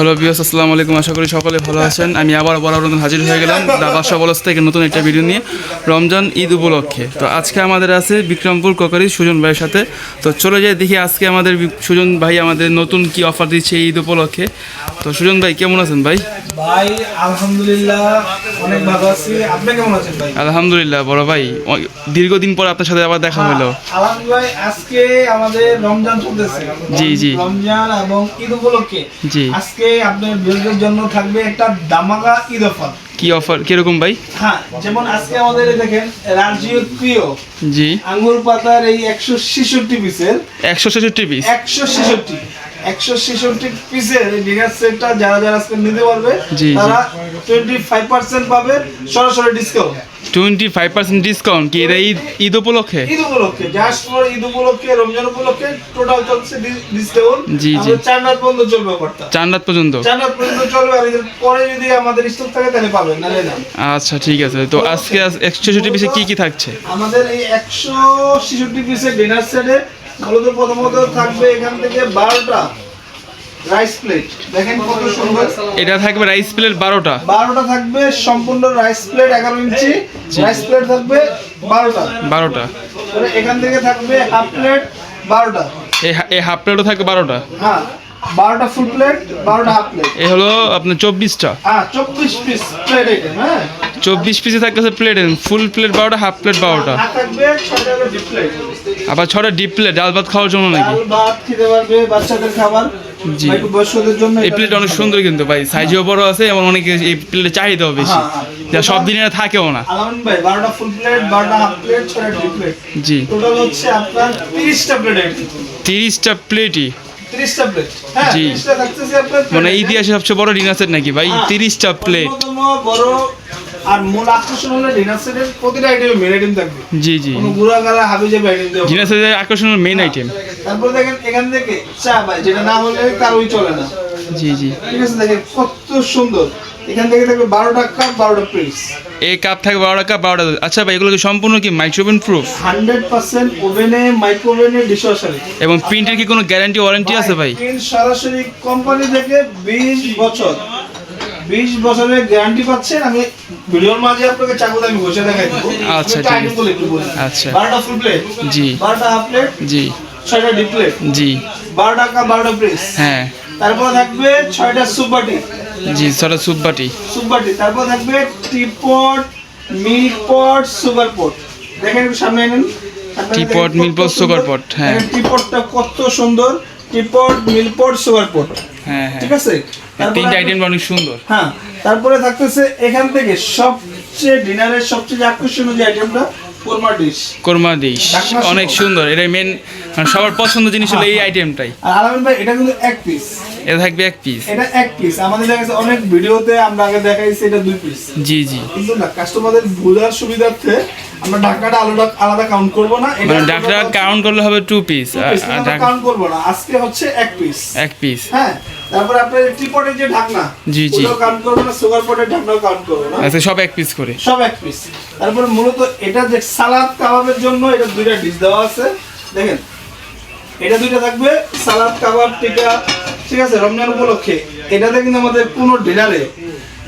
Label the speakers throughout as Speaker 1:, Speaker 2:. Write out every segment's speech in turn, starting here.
Speaker 1: Hello বিয়াস আসসালামু আলাইকুম। আশা করি সকলে ভালো আছেন। আমি আবার বরাবর হাজির হয়ে গেলাম বাদশা বলস থেকে নতুন একটা ভিডিও নিয়ে রমজান ঈদ উপলক্ষে। তো আজকে আমাদের আছে বিক্রমপুর ককারি সুজন ভাইয়ের সাথে। তো চলে যাই দেখি আজকে আমাদের সুজন ভাই আমাদের নতুন কি অফার দিচ্ছে ঈদ উপলক্ষে। তো সুজন ভাই কেমন আছেন ভাই?
Speaker 2: ভাই আলহামদুলিল্লাহ অনেক ভালো আছি। আপনি কেমন আছেন ভাই?
Speaker 1: আলহামদুলিল্লাহ বড় ভাই। দীর্ঘদিন পর আপনার সাথে আবার দেখা হলো।
Speaker 2: আলহামদুলিল্লাহ আজকে আমাদের রমজান চলতেছে।
Speaker 1: জি, জি।
Speaker 2: রমজান এবং ঈদ উপলক্ষে।
Speaker 1: জি।
Speaker 2: আজকে আপনার বিরোধীদের জন্য থাকবে একটা দামাকা ঈদ অফার।
Speaker 1: কি অফার? কীরকম ভাই?
Speaker 2: হ্যাঁ যেমন আজকে আমাদের দেখেন রাজীয় প্রিয়
Speaker 1: জি।
Speaker 2: আঙ্গুর পাতার এই একশো ছেষট্টি পিসের
Speaker 1: একশো ছেষট্টি পিস
Speaker 2: একশো ছেষট্টি। একশো ছেষট্টি পিসের ডিনার সেটটা যারা যারা আজকে নিতে পারবে। তারা টোয়েন্টি ফাইভ পার্সেন্ট পাবে সরাসরি discount
Speaker 1: twenty five percent discount কি এটা ঈদ ঈদ উপলক্ষে?
Speaker 2: ঈদ উপলক্ষে জাস্ট ফর ঈদ উপলক্ষে রমজান উপলক্ষে টোটাল চলছে ডিসকাউন্ট
Speaker 1: জি, জি।
Speaker 2: চার রাত পর্যন্ত চলবে অফারটা
Speaker 1: চার রাত পর্যন্ত?
Speaker 2: চার রাত পর্যন্ত চলবে আর এর পরে যদি আমাদের স্টক থাকে তাহলে পাবেন নাহলে না।
Speaker 1: আচ্ছা ঠিক আছে। তো আজকে একশো ছেষট্টি পিসে কি কি থাকছে?
Speaker 2: আমাদের এই একশো ছেষট্টি পিসের ডিনার সেটে মূলত প্রথমত থাকবে এখান থেকে বারোটা রাইস প্লেট দেখেন কত সুন্দর।
Speaker 1: এটা থাকবে রাইস প্লেট বারোটা।
Speaker 2: বারোটা থাকবে সম্পূর্ণ রাইস প্লেট এগারো ইঞ্চি। রাইস প্লেট থাকবে বারোটা।
Speaker 1: বারোটা।
Speaker 2: এখান থেকে থাকবে হাফ প্লেট বারোটা।
Speaker 1: এই হাফ প্লেটও থাকবে বারোটা।
Speaker 2: হ্যাঁ। বারোটা ফুল প্লেট বারোটা হাফ প্লেট
Speaker 1: এ হলো আপনার চব্বিশটা।
Speaker 2: হ্যাঁ চব্বিশ পিস প্লেট আইটেম হ্যাঁ।
Speaker 1: চব্বিশ পিসে থাকতেছে প্লেট ফুল প্লেট বারোটা হাফ প্লেট বারোটা।
Speaker 2: প্লেট
Speaker 1: আবার ছটা ডিপ প্লেট ডাল ভাত খাওয়ার জন্য নাকি?
Speaker 2: ভাত খেতে পারবে বাচ্চাদের খাবার।
Speaker 1: জি। এই প্লেট অনেক সুন্দর কিন্তু ভাই সাইজও বড় আছে এবং অনেক এই প্লেটের চাহিদাও বেশি।
Speaker 2: হ্যাঁ, হ্যাঁ।
Speaker 1: যা সব দিনে থাকেও না।
Speaker 2: ভাই বারোটা ফুল প্লেট বারোটা হাফ প্লেট ছয়টা ডিপ প্লেট
Speaker 1: জি।
Speaker 2: টোটাল হচ্ছে আপনার তিরিশটা প্লেট আইটেম
Speaker 1: তিরিশটা প্লেটই
Speaker 2: তিরিশটা প্লেট
Speaker 1: জি।
Speaker 2: তিরিশটা থাকতেছে আপনার
Speaker 1: মানে ইতিহাসে সবচেয়ে বড় ডিনার নাকি ভাই। তিরিশটা প্লেট
Speaker 2: বড় আর মূল আকর্ষণ হলো ডিনার প্রতিটা আইটেমে মেন আইটেম থাকবে।
Speaker 1: জি জি।
Speaker 2: কোনো গুড়া গালা হাবি যাবে আইটেম দেবো
Speaker 1: ডিনার সেটের আকর্ষণের মেইন আইটেম
Speaker 2: তারপর দেখেন এখান থেকে চা ভাই যেটা না হলে কারোই চলে না।
Speaker 1: জি জি।
Speaker 2: ঠিক আছে দেখেন কত সুন্দর। এখান থেকে থাকবে বারোটা কাপ বারোটা পিস
Speaker 1: এই কাপ থাকবে বারোটা কাপ বারোটা আচ্ছা ভাই এগুলো কি সম্পূর্ণ কি মাইক্রোওভেন প্রুফ
Speaker 2: হান্ড্রেড পার্সেন্ট ওভেনে মাইক্রোওভেনে ডিশওয়াশারে
Speaker 1: এবং প্রিন্টের কি কোনো গ্যারান্টি ওয়ারেন্টি আছে ভাই
Speaker 2: সরাসরি কোম্পানি থেকে বিশ বছর। বিশ বছরের গ্যারান্টি পাচ্ছেন। আমি ভিডিওর মাঝে আপনাকে আমি বসে দেখাই দেবো।
Speaker 1: আচ্ছা। আচ্ছা।
Speaker 2: বারোটা ফুল প্লেট
Speaker 1: জি।
Speaker 2: বারোটা হাফ প্লেট
Speaker 1: জি।
Speaker 2: ছয়টা ডিপ প্লেট
Speaker 1: জি।
Speaker 2: বারোটা কাপ বারোটা পিস
Speaker 1: হ্যাঁ।
Speaker 2: তারপর থাকবে ছয়টা সুপ বাটি
Speaker 1: জি বাটি
Speaker 2: তারপর থাকবে টিপট দেখেন একটু সামনে এনেন
Speaker 1: pot, হ্যাঁ।
Speaker 2: টিপটটা কত সুন্দর। Teapot milk pot sugar pot
Speaker 1: হ্যাঁ হ্যাঁ।
Speaker 2: ঠিক আছে?
Speaker 1: তিনটা আইটেমটা অনেক সুন্দর।
Speaker 2: হ্যাঁ তারপরে থাকতেছে এখান থেকে সবচেয়ে ডিনারের সবচেয়ে আকর্ষণীয় যে আইটেমটা কোরমা ডিশ।
Speaker 1: কোরমা ডিশ। অনেক সুন্দর। এটা মেন সবার পছন্দ জিনিস হলো এই আইটেমটাই
Speaker 2: আর আলামিন ভাই এটা কিন্তু এক পিস
Speaker 1: এটা থাকবে এক পিস
Speaker 2: এটা এক পিস আমাদের দেখা গেছে অনেক ভিডিওতে আমরা আগে দেখাইছি এটা দুই পিস
Speaker 1: জি জি।
Speaker 2: কিন্তু না কাস্টমারদের বোঝার সুবিধার্থে আমরা ঢাকাটা আলাদা আলাদা কাউন্ট করব না।
Speaker 1: মানে ডাকটা কাউন্ট করলে হবে টু পিস
Speaker 2: কাউন্ট করব না। আজকে হচ্ছে এক পিস
Speaker 1: এক পিস
Speaker 2: হ্যাঁ তারপরে আপনার টিপটের যে ঢাকনা
Speaker 1: জি, জি।
Speaker 2: কাউন্ট করব না সুগার পটের ঢাকনাও কাউন্ট করব না।
Speaker 1: আচ্ছা সব এক পিস করে।
Speaker 2: সব এক পিস তারপরে মূলত এটা যে সালাদ কাবাবের জন্য এটা দুইটা ডিশ দেওয়া আছে। দেখেন এটা দুইটা থাকবে সালাদ কাবাব টিকা ঠিক আছে রমজান উপলক্ষে। এটাতে কিন্তু আমাদের কোনো ডিনারে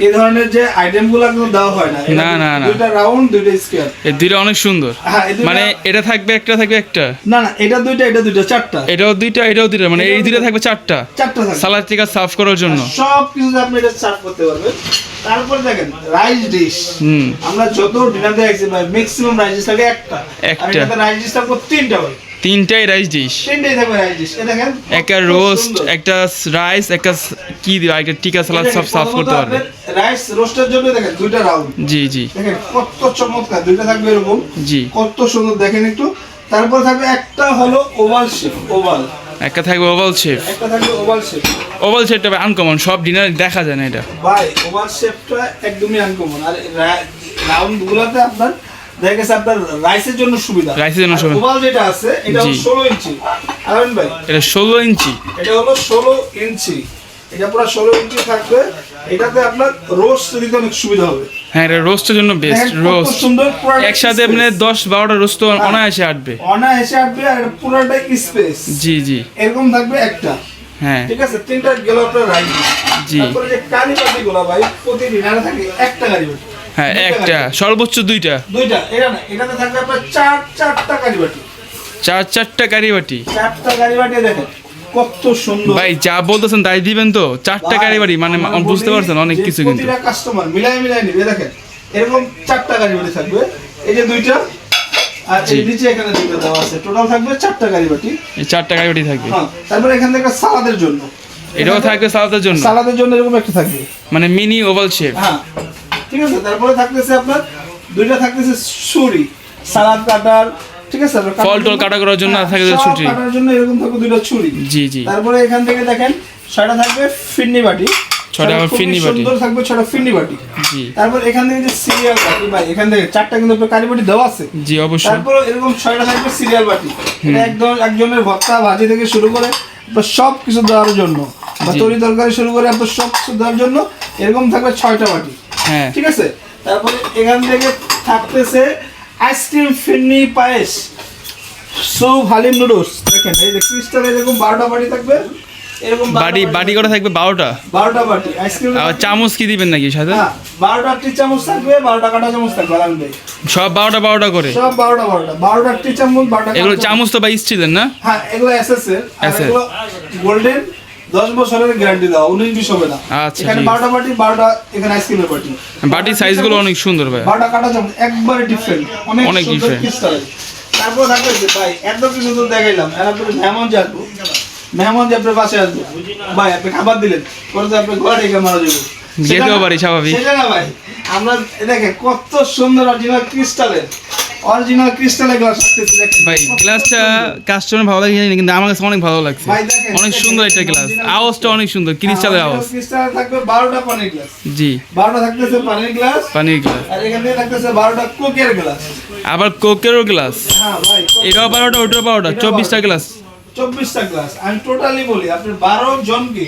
Speaker 2: এই ধরনের যে আইটেমগুলো কিন্তু দেওয়া হয় না।
Speaker 1: না, না, না।
Speaker 2: দুইটা রাউন্ড দুইটা স্কোয়ার
Speaker 1: এই দুইটা অনেক সুন্দর।
Speaker 2: হ্যাঁ
Speaker 1: মানে এটা থাকবে একটা থাকবে একটা?
Speaker 2: না না এটা দুইটা এটা দুইটা চারটা।
Speaker 1: এটাও দুইটা এটাও দুইটা মানে এই দুইটা থাকবে চারটা।
Speaker 2: চারটা থাকবে।
Speaker 1: সালাদ টিকা সার্ভ করার জন্য।
Speaker 2: সব কিছু আপনি এটা সার্ভ করতে পারবেন। তারপরে দেখেন রাইস ডিশ
Speaker 1: হুম।
Speaker 2: আমরা যত ডিনার দেখছি ভাই ম্যাক্সিমাম রাইস ডিশ থাকে একটা।
Speaker 1: একটা।
Speaker 2: রাইস ডিশ থাকবে তিনটা ভাই।
Speaker 1: তিনটাই রাইস ডিশ
Speaker 2: তিনটাই থাকবে রাইস ডিশ এ দেখেন
Speaker 1: একটা রোস্ট একটা রাইস একটা কি দিবা একটা টিকা সালাদ সব সার্ভ করতে পারবে।
Speaker 2: রাইস রোস্টের জন্য দেখেন দুইটা রাউন্ড
Speaker 1: জি জি।
Speaker 2: দেখেন কত চমৎকার দুইটা থাকবে এরকম।
Speaker 1: জি।
Speaker 2: কত সুন্দর দেখেন একটু। তারপর থাকবে একটা হলো ওভাল শেপ ওভাল
Speaker 1: একটা থাকবে ওভাল শেপ
Speaker 2: একটা থাকবে ওভাল শেপ
Speaker 1: ওভাল শেপটা আনকমন সব ডিনার দেখা যায় না এটা।
Speaker 2: ভাই ওভাল শেপটা একদমই আনকমন আর রাউন্ড গুলোতে আপনার দেখা গেছে আপনার রাইসের জন্য সুবিধা।
Speaker 1: রাইসের জন্য সুবিধা।
Speaker 2: ওভাল যেটা আছে এটা হলো
Speaker 1: জি।
Speaker 2: ষোলো ইঞ্চি। আরন ভাই?
Speaker 1: এটা ষোলো ইঞ্চি।
Speaker 2: এটা হলো ষোলো ইঞ্চি। এটা পুরো ষোলো ইঞ্চি থাকবে। এটাতে আপনার রোস্ট দিতে অনেক সুবিধা হবে।
Speaker 1: হ্যাঁ এটা রোস্টের জন্য বেস্ট রোস্ট।
Speaker 2: সুন্দর
Speaker 1: একসাথে। মানে দশ বারোটা রোস্ট অনায়াসে আটবে।
Speaker 2: অনায়াসে আসবে আর এটা পুরোটা স্পেস
Speaker 1: জি জি।
Speaker 2: এরকম থাকবে একটা।
Speaker 1: হ্যাঁ।
Speaker 2: ঠিক আছে তিনটা গেল আপনার রাইস
Speaker 1: জি।
Speaker 2: তারপরে যে কারি ভাই প্রতিদিন থাকে একটা কারি
Speaker 1: হ্যাঁ একটা সর্বোচ্চ দুইটা।
Speaker 2: দুইটা এটা না এটাতে থাকবে আপনার চার চারটা কারি বাটি
Speaker 1: চার চারটা কারিবাটি।
Speaker 2: চারটা কারি বাটি দেখেন কত সুন্দর।
Speaker 1: ভাই যা বলতেছেন তাই দিবেন তো? চারটা কারিবাটি মানে বুঝতে পারছেন অনেক কিছু কিন্তু।
Speaker 2: কাস্টমার মিলাই মিলাই নিবে দেখেন এরকম চারটা গাড়ি বাটি থাকবে। এই যে দুইটা আর এই নিচে এখানে দুইটা দেওয়া আছে। টোটাল থাকবে চারটা গাড়ি
Speaker 1: এই চারটা কারিবাটি থাকবে।
Speaker 2: হ্যাঁ তারপরে এখান থেকে সালাদের জন্য।
Speaker 1: এটাও থাকবে সালাদের জন্য?
Speaker 2: সালাদের জন্য এরকম একটা থাকবে।
Speaker 1: মানে মিনি ওভাল শেপ।
Speaker 2: হ্যাঁ। ঠিক আছে তারপরে থাকতেছে আপনার দুইটা থাকতেছে ছুরি সালাদ কাটার ঠিক আছে
Speaker 1: ফল টল কাটা করার জন্য
Speaker 2: হ্যাঁ,
Speaker 1: থাকে ছুটি।
Speaker 2: কাটার জন্য এরকম থাকবে দুইটা ছুরি।
Speaker 1: জি জি।
Speaker 2: তারপরে এখান থেকে দেখেন ছয়টা থাকবে ফিন্নি বাটি।
Speaker 1: আবার ফিন্নি বাটি।
Speaker 2: সুন্দর থাকবে ছয়টা ফিন্নি বাটি।
Speaker 1: জি।
Speaker 2: তারপর এখান থেকে যে সিরিয়াল বাটি ভাই এখান থেকে চারটা কিন্তু আপনার কারি বাটি দেওয়া আছে।
Speaker 1: জি অবশ্যই।
Speaker 2: তারপর এরকম ছয়টা থাকবে সিরিয়াল বাটি। এটা একদম একজনের ভর্তা ভাজি থেকে শুরু করে সব কিছু দেওয়ার জন্য। বা। তরি তরকারি শুরু করে আপনার সব কিছু দেওয়ার জন্য এরকম থাকবে ছয়টা বাটি। ঠিক আছে? তারপরে এখান থেকে থাকতেছে আইসক্রিম ফিরনি পায়েস। Soup haleem noodles. দেখেন এই যে ক্রিস্টাল এরকম বারোটা বাটি থাকবে। এরকম
Speaker 1: বাটি বাটি করে থাকবে? বারোটা?
Speaker 2: বারোটা বাটি। আইসক্রিম
Speaker 1: চামচ কি দিবেন নাকি সাথে?
Speaker 2: হ্যাঁ বারোটা টি চামচ থাকবে বারোটা কাটা চামচ থাকবে
Speaker 1: সব বারোটা বারোটা করে?
Speaker 2: সব বারোটা বারোটা। বারোটা টি চামচ বারোটা
Speaker 1: এগুলো চামচ। তো বা স্টিলের না?
Speaker 2: হ্যাঁ এগুলো এসএস এর এগুলো গোল্ডেন। দশ বছরের গ্যারান্টি বিশ হবে না।
Speaker 1: আচ্ছা,
Speaker 2: এখানে
Speaker 1: ঠিক
Speaker 2: বারোটা বাটি বারোটা এখানে আইসক্রিমের বাটি।
Speaker 1: সাইজগুলো অনেক সুন্দর ভাই
Speaker 2: কাটা চামচ একবারে ডিফারেন্ট অনেক
Speaker 1: অনেক
Speaker 2: crystal। তারপর থাকবে যে ভাই এত কিছু তো দেখাইলাম। আর আপনি মেহমান মেহমান যে আপনার পাশে আসব ভাই আপনি খাবার দিলেন পরে তো আপনি ঘরে ডেকে মারা যাব।
Speaker 1: যেতেও পারি, স্বাভাবিক।
Speaker 2: সেটা না ভাই আমরা দেখেন কত সুন্দর অরিজিনাল ক্রিস্টালের অরিজিনাল ক্রিস্টালের গ্লাস রাখতেছি দেখেন।
Speaker 1: ভাই গ্লাসটা কাস্টমার ভালো লাগে না, কিন্তু আমার কাছে অনেক ভালো লাগছে। অনেক সুন্দর একটা গ্লাস আওয়াজটা অনেক সুন্দর ক্রিস্টালের আওয়াজ।
Speaker 2: crystal থাকবে বারোটা পানির গ্লাস
Speaker 1: জি।
Speaker 2: বারোটা থাকতেছে পানির গ্লাস
Speaker 1: পানির গ্লাস
Speaker 2: আর এখান থেকে থাকতেছে বারোটা কোকের গ্লাস
Speaker 1: আবার কোকেরও গ্লাস
Speaker 2: হ্যাঁ ভাই
Speaker 1: এটাও বারোটা ওটাও বারোটা
Speaker 2: এটাও
Speaker 1: চব্বিশটা গ্লাস
Speaker 2: চব্বিশটা গ্লাস আমি টোটালি বলি আপনি বারো জনকে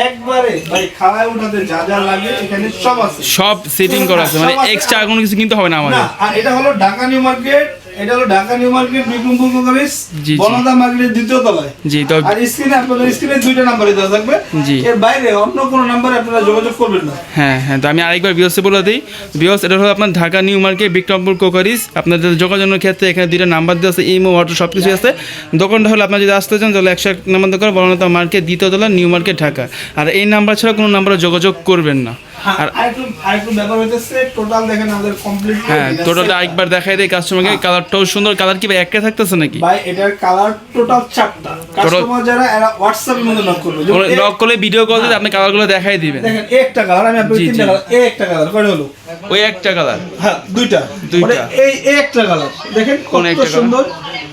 Speaker 2: একবারে ভাই খাওয়ায় উঠাতে যা যা লাগে এখানে সব আছে।
Speaker 1: সব সেটিং করা আছে মানে এক্সট্রা কোনো কিছু কিনতে হবে না
Speaker 2: না
Speaker 1: আমাদের
Speaker 2: আর এটা হলো ঢাকা নিউ মার্কেট এটা হলো Dhaka new market Bikrampur college. বনদা মার্কেটের দ্বিতীয় তলায়।
Speaker 1: জি তো
Speaker 2: আর স্ক্রিনে আপনাদের স্ক্রিনে দুইটা নাম্বারই দেওয়া থাকবে।
Speaker 1: জি।
Speaker 2: এর বাইরে অন্য কোনো নাম্বারে আপনারা যোগাযোগ করবেন না।
Speaker 1: হ্যাঁ হ্যাঁ তো আমি আরেকবার বিয়সে বলে দিই। বিয়স এটা হলো আপনার ঢাকা নিউ মার্কেট বিক্রমপুর কোকারিস। আপনাদের যোগাযোগের ক্ষেত্রে এখানে দুইটা নাম্বার দেওয়া আছে ইমো হোয়াটস সব কিছু আছে। দোকানটা হলো আপনার যদি আসতে চান তাহলে একশো এক নাম্বার দোকান বর্ণতা মার্কেট দ্বিতীয় তলা নিউ মার্কেট ঢাকা। আর এই নাম্বার ছাড়া কোনো নাম্বারে যোগাযোগ করবেন না।
Speaker 2: হ্যাঁ
Speaker 1: আর
Speaker 2: আরেকটু আরেকটু ব্যাপার হইতেছে টোটাল দেখেন আমাদের কমপ্লিট
Speaker 1: হ্যাঁ টোটালটা আরেকবার দেখাই দেয় কাস্টমারকে কালারটাও সুন্দর কালার কি ভাই একটা থাকতেছে নাকি?
Speaker 2: ভাই এটার কালার টোটাল চারটা। কাস্টমার যারা এরা হোয়াটসঅ্যাপের মধ্যে নক করবে।
Speaker 1: নক করলে ভিডিও কল দিলে আপনি কালারগুলো দেখাই দিবেন।
Speaker 2: দেখেন একটা কালার আমি আপনাকে তিনটা কালার এ একটা কালার কয়টা হলো?
Speaker 1: ওই একটা কালার
Speaker 2: হ্যাঁ দুইটা।
Speaker 1: দুইটা।
Speaker 2: এই একটা কালার দেখেন
Speaker 1: কোন একটা
Speaker 2: সুন্দর।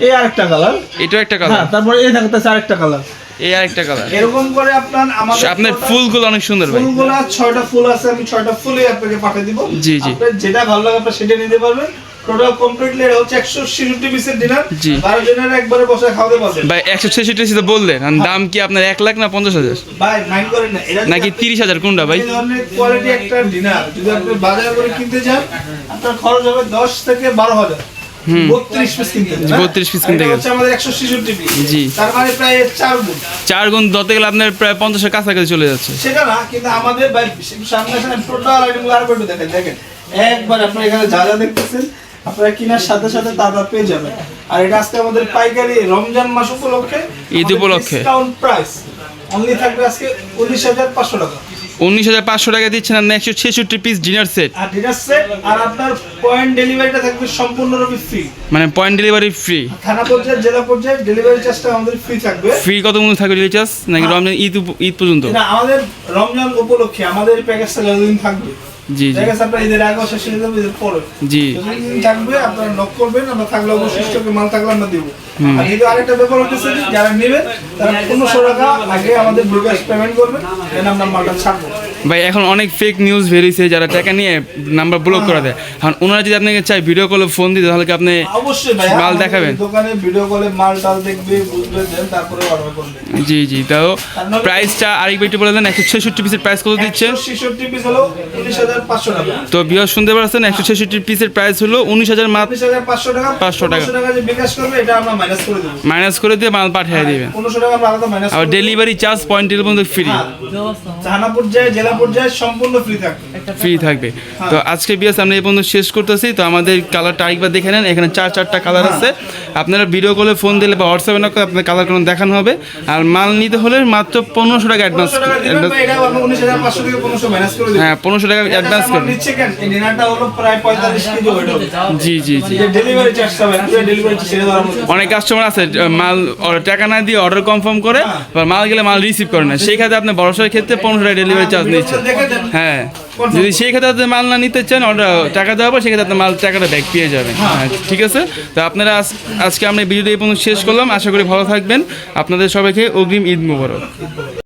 Speaker 2: এই আরেকটা কালার
Speaker 1: এটাও একটা
Speaker 2: হ্যাঁ
Speaker 1: কালার
Speaker 2: তারপরে এই থাকতেছে আরেকটা কালার
Speaker 1: এই আরেকটা কালার
Speaker 2: এরকম করে আপনার আমাদের
Speaker 1: আপনার ফুলগুলো অনেক সুন্দর ভাই।
Speaker 2: ফুলগুলা ছয়টা ফুল আছে আমি ছয়টা ফুলই আপনাকে পাঠিয়ে দিব।
Speaker 1: জি, জি।
Speaker 2: যেটা ভালো লাগে আপনি সেটা নিতে পারবেন। টোটাল কমপ্লিটলি এটা হচ্ছে একশো ছেষট্টি পিসের ডিনার জনের একবারে বসে খাওয়াতে পারবেন।
Speaker 1: ভাই তো বললেন দাম কি আপনার এক লাখ না পঞ্চাশ হাজার?
Speaker 2: ভাই মাইন্ড করেন না এটা
Speaker 1: নাকি তিরিশ হাজার কোনটা ভাই?
Speaker 2: ধরনের কোয়ালিটি একটা ডিনার যদি আপনি বাজার করে কিনতে যান আপনার খরচ হবে দশ থেকে বারো হাজার বত্রিশ পিস কিনতে হবে, হ্যাঁ?
Speaker 1: 32 piece কিনতে গেলে।
Speaker 2: আমাদের একশো ছেষট্টি পিস
Speaker 1: জি।
Speaker 2: তার মানে প্রায় চার গুণ
Speaker 1: চার গুণ ধরতে গেলে আপনার প্রায় কাছাকাছি চলে যাচ্ছে
Speaker 2: সেটা না কিন্তু আমাদের সামনে সামনে টোটাল আরও দেখেন দেখেন একবার আপনার এখানে যা যা দেখতেছেন আপনারা কেনার সাথে সাথে তাজা পেয়ে যাবেন আর এটা আজকে আমাদের পাইকারি রমজান মাস উপলক্ষে
Speaker 1: ঈদ উপলক্ষে।
Speaker 2: ডিসকাউন্ট প্রাইস অনলি থাকবে আজকে উনিশ হাজার পাঁচশো টাকা
Speaker 1: উনিশ হাজার পাঁচশো টাকা দিচ্ছেন আপনি একশো ছেষট্টি পিস ডিনার সেট
Speaker 2: আর ডিনার সেট আর আপনার পয়েন্ট ডেলিভারিটা থাকবে সম্পূর্ণরূপে ফ্রি
Speaker 1: মানে পয়েন্ট ডেলিভারি ফ্রি
Speaker 2: থানা পর্যায়ে জেলা পর্যায়ে ডেলিভারি চার্জটা আমাদের ফ্রি থাকবে।
Speaker 1: ফ্রি কত মূল্য থাকবে রিচার্জ নাকি রমজান ঈদ ঈদ পর্যন্ত?
Speaker 2: না আমাদের রমজান উপলক্ষে আমাদের প্যাকেজটা যতদিন থাকবে।
Speaker 1: জি জি।
Speaker 2: ঈদের আগে শেষ হয়ে যাবে ঈদের পরে
Speaker 1: জি।
Speaker 2: থাকবে আপনারা নক করবেন আমরা থাকলে অবশ্যই স্টকে মাল থাকলে আমরা দেবো। আর কিন্তু আরেকটা ব্যাপার হচ্ছে যারা নেবেন তারা পনেরোশো টাকা আগে আমাদের বিকাশ পেমেন্ট করবেন দেন আমরা মালটা ছাড়বো
Speaker 1: ভাই এখন অনেক ফেক নিউজ বেরিয়েছে যারা টাকা নিয়ে নাম্বার ব্লক করে দেয়। এখন ওনারা যদি আপনাকে চাই ভিডিও কলে ফোন দিতে তাহলে কি আপনি মাল দেখাবেন?
Speaker 2: দোকানে ভিডিও কলে মাল টাল দেখবে বুঝবে দেন তারপরে অর্ডার করবে।
Speaker 1: জি জি তাও প্রাইসটা আরেকবার একটু বলে দেন একশো ছেষট্টি পিসের প্রাইস কত দিচ্ছেন
Speaker 2: ছেষট্টি পিস হলো উনিশ হাজার পাঁচশো টাকা।
Speaker 1: তো বিয়ার শুনতে পারছেন একশো ছেষট্টি পিসের প্রাইস হলো উনিশ হাজার মাত্র
Speaker 2: উনিশ হাজার পাঁচশো টাকা।
Speaker 1: 500 টাকা।
Speaker 2: 500 টাকা যে বিকাশ করবে এটা আমরা মাইনাস করে দেবো।
Speaker 1: মাইনাস করে দিয়ে মাল পাঠিয়ে দিবেন।
Speaker 2: পনেরোশো টাকা আমরা আলাদা মাইনাস
Speaker 1: আবার ডেলিভারি চার্জ পয়েন্ট পর্যন্ত ফ্রি
Speaker 2: জেলা পর্যায়ে সম্পূর্ণ ফ্রি থাকবে।
Speaker 1: ফ্রি থাকবে। তো আজকে বিয়াস আমরা এই পর্যন্ত শেষ করতেছি। তো আমাদের কালারটা আরেকবার দেখে নেন। এখানে চার চারটা কালার আছে। আপনারা ভিডিও কলে ফোন দিলে বা হোয়াটসঅ্যাপে না করে আপনার কালার কোনো দেখানো হবে। আর মাল নিতে হলে মাত্র পনেরোশো টাকা অ্যাডভান্স হ্যাঁ পনেরোশো টাকা অ্যাডভান্স করবেন জি জি জি। অনেক কাস্টমার আছে মাল টাকা না দিয়ে অর্ডার কনফার্ম করে বা মাল গেলে মাল রিসিভ করে না সেই ক্ষেত্রে আপনি বড়সড় ক্ষেত্রে পনেরোশো টাকা ডেলিভারি চার্জ নিচ্ছে
Speaker 2: দেন
Speaker 1: হ্যাঁ যদি সেই ক্ষেত্রে মাল না নিতে চান অর্ডার টাকা দেওয়া পর সেক্ষেত্রে মাল টাকাটা ব্যাক পেয়ে যাবেন। হ্যাঁ। ঠিক আছে? তো আপনারা আজ- আজকে আমরা ভিডিওটা এই পর্যন্ত শেষ করলাম। আশা করি ভালো থাকবেন। আপনাদের সবাইকে অগ্রিম ঈদ মুবারক।